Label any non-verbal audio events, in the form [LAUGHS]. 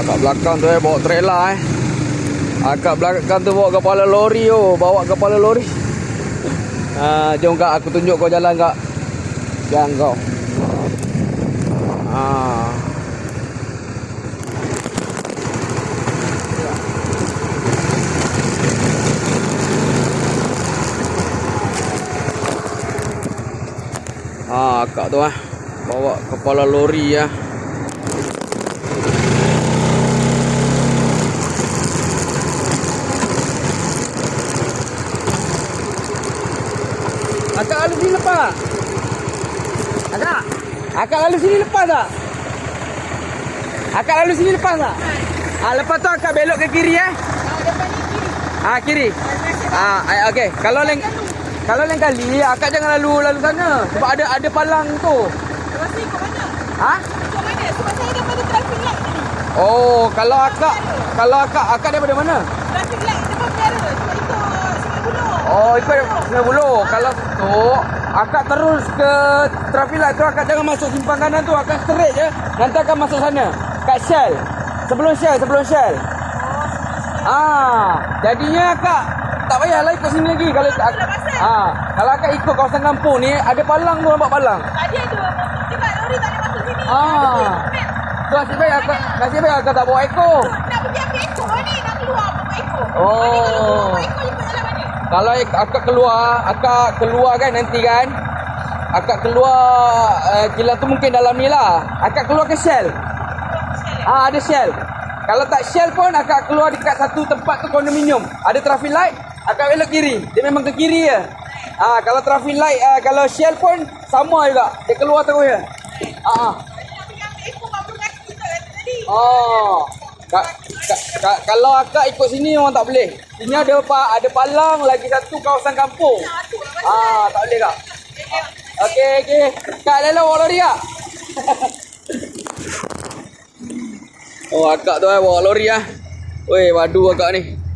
Akak belakang tu eh bawa trailer eh. Akak belakang tu bawa kepala lori oh, bawa kepala lori. Ha, jom kak aku tunjuk kau jalan kak. Jangan kau. Ha. Ha, akak tu ah. Bawa kepala lori ah. Akak lalu sini lepas tak? Akak? Akak lalu sini lepas tak? Akak lalu sini lepas tak? Ah, lepas tu akak belok ke kiri eh? Ah, kiri. Ah, ah, okey. Kalau lain kalau lain kali akak jangan lalu lalu sana sebab ada ada palang tu. Lepas ni kau mana? Ha? Kau mana? Sebab saya daripada traffic light tadi. Oh, kalau akak kalau akak akak daripada mana? Traffic light depan Piara. Sebab itu Sungai Buloh. Oh, ikut Sungai Buloh. Kalau tu, akak terus ke traffic light tu, akak jangan masuk simpang kanan tu. Akak straight je. Nanti akan masuk sana. Kat Shell. Sebelum Shell, sebelum Shell. Ah, jadinya akak tak payahlah ikut sini lagi. Kalau pasal. ah, kalau akak ikut kawasan kampung ni, ada palang tu nampak palang. Tadi ada motor dekat lori tak ada masuk sini. Ah. Tu nasib baik akak, nasib baik akak tak bawa ekor. Tu, Nak pergi ambil ekor ni. Nak keluar bawa ekor. Oh. Ni kalau keluar bawa ekor ikut jalan mana? Kalau akak keluar, akak keluar kan nanti kan. Akak keluar uh, kilang tu mungkin dalam ni lah. Akak keluar ke Shell. Ah ada Shell. Kalau tak Shell pun akak keluar dekat satu tempat tu kondominium. Ada traffic light, akak belok kiri. Dia memang ke kiri je. Ah kalau traffic light uh, kalau Shell pun sama juga. Dia keluar terus je. Ah. ah. Tadi nak pergi ambil ekor 40 kaki kita kata tadi. Oh. Ka, ka, ka, kalau akak ikut sini orang tak boleh. Sini ada pa, ada palang lagi satu kawasan kampung. Ah, tak boleh kak. Okey, okey. Kak Lela bawa lori kak. [LAUGHS] oh, akak tu eh bawa lori ah. Weh, padu akak ni.